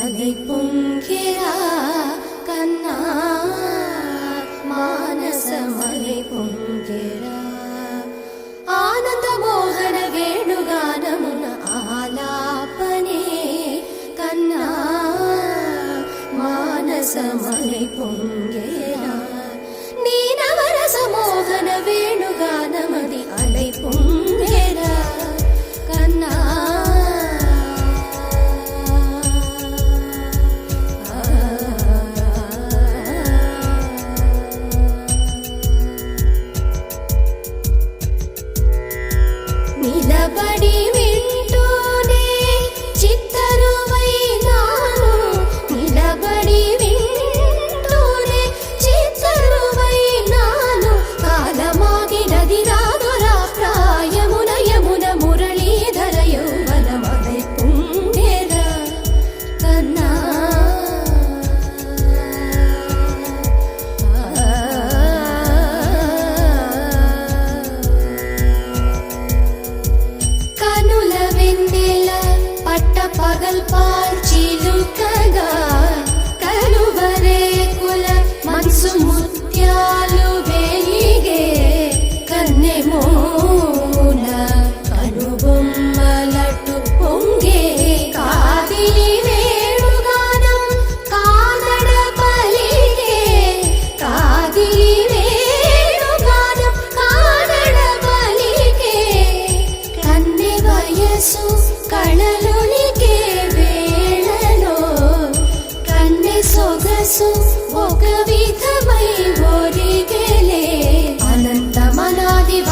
அலை பொங்கிறா கண்ணா மானசமலை பொங்க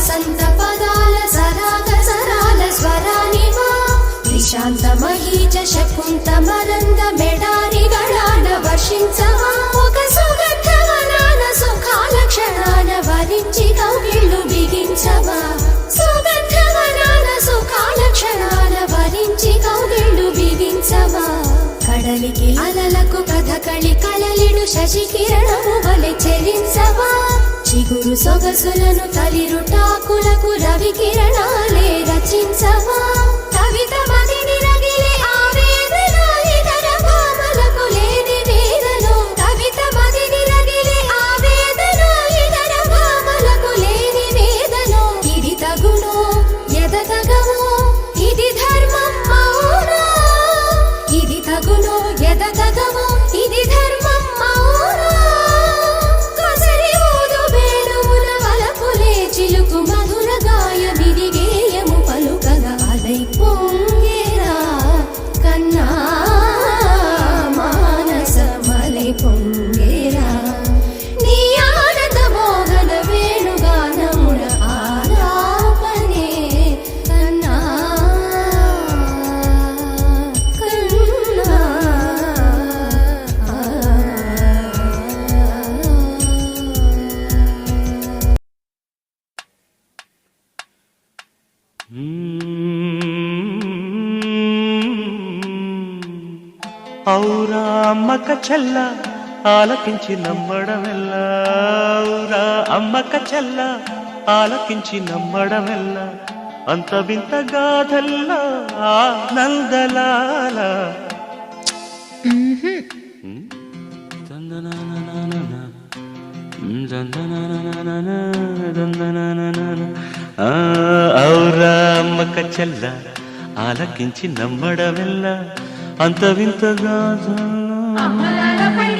వసంత పదాల సరాగ సరాల స్వరానివా విశాంత మహీజ శకుంత మరంద మెడారిగళాన వర్షించవా ఒక సుగంధవనాన సుఖాల క్షణాన వరించి కౌగిళ్ళు బిగించవా సుగంధవనాన సుఖాల క్షణాన వరించి కౌగిళ్ళు బిగించవా కడలికి అలలకు కథకళి కలలిడు శశి కిరణము వలె చెరించవా చిగురు సొగసులను తలిరుటాకులకు రవి కిరణాలే రచించవా? అమ్మక చెల్ల ఆలకించి నమ్మడమెల్ల. ఔరా అమ్మక చెల్ల ఆలకించి నమ్మడమెల్ల. అంత వింత గాథల్ల ఆనందలాల ఔరా అమ్మక చెల్ల ఆలకించి నమ్మడమెల్ల. అంత వింత గాథల్ల. I'm Amala la pali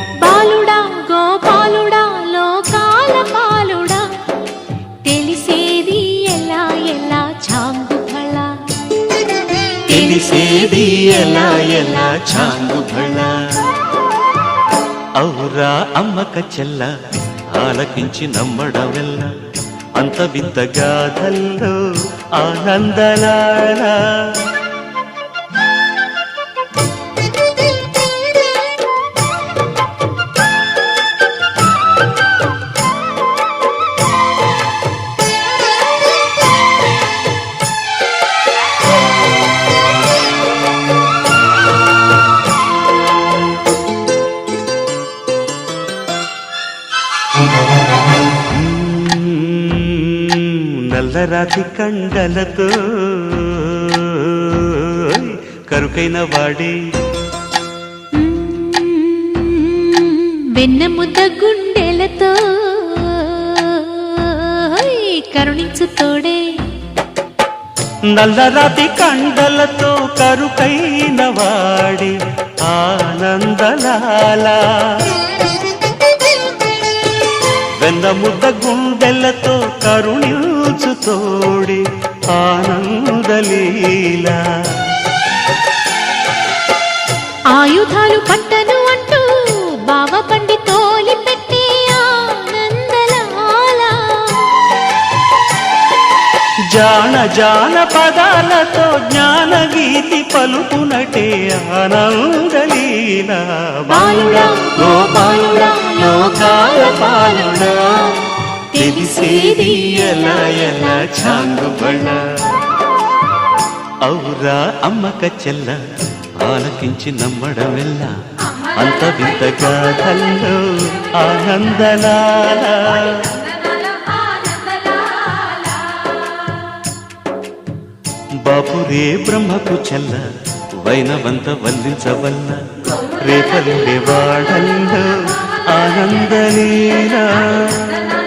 ఎలా చాంగుబళ ఔరా అమ్మక చెల్ల ఆలకించి నమ్మడమెల్ల అంత వింత గాథల్లో ఆనందలాల నల్లరాతి కండలతో కరుకైన వాడే. వెన్న ముద్ద గుండెలతో కరుణించు తోడే. నల్లరాతి కండలతో కరుకైన వాడే ఆనందలాల. వెన్న ముద్ద గుండెలతో కరుణించు తోడే ఆనందలీలా ఆయుధాలు పట్టను అంటూ బావ పండి తోలి పెట్టే ఆనందలాల జాన జాన పదాలతో జ్ఞాన గీతి పలుకునటే ఆనందలీల బాలుడా గోపాలుడా లోకాల పాలుడా. తెలిసేది ఎలా ఎలా చాంగుబళ అవురా అమ్మక చెల్ల ఆలకించి నమ్మడమెల్ల. అంత వింతగా కల్లో ఆనందలాల. బాపురే బ్రహ్మకు చెల్ల వైనవంత వల్లించవల్ల. రేపల్లె వాడల్లో ఆనందలీలా ఆనందలీలా.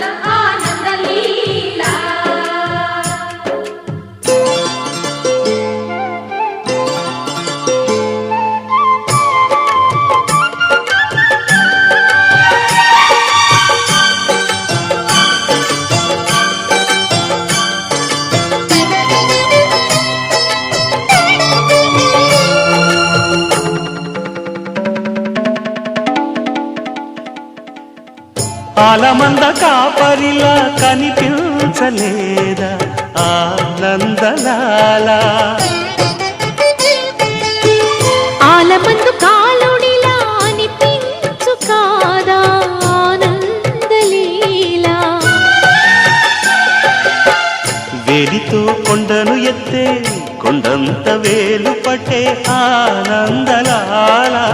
కాపరిలా కనిపించలేదా ఆనందలాలా ఆలమందు కాలుడిలా అనిపించు కాదా ఆనందలీలా? వేలితో కొండను ఎత్తే కొండంత వేలు పట్టే ఆనందలాలా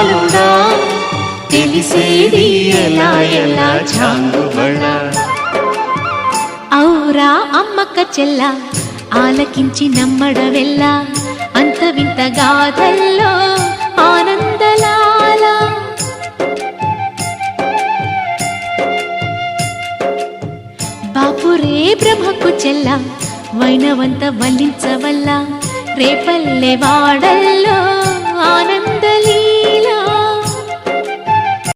చాలుడా తెలిసేది ఎలా ఎలా చాంగుబళ ఔరా అమ్మక్క చెల్ల ఆలకించి నమ్మడవెల్ల? అంత వింత గాథల్లో ఆనందలాల. బాపురే బ్రహ్మకు చెల్ల వైనవంత వల్లించవల్ల. రేపల్లె వాడల్లో ఆనందలీ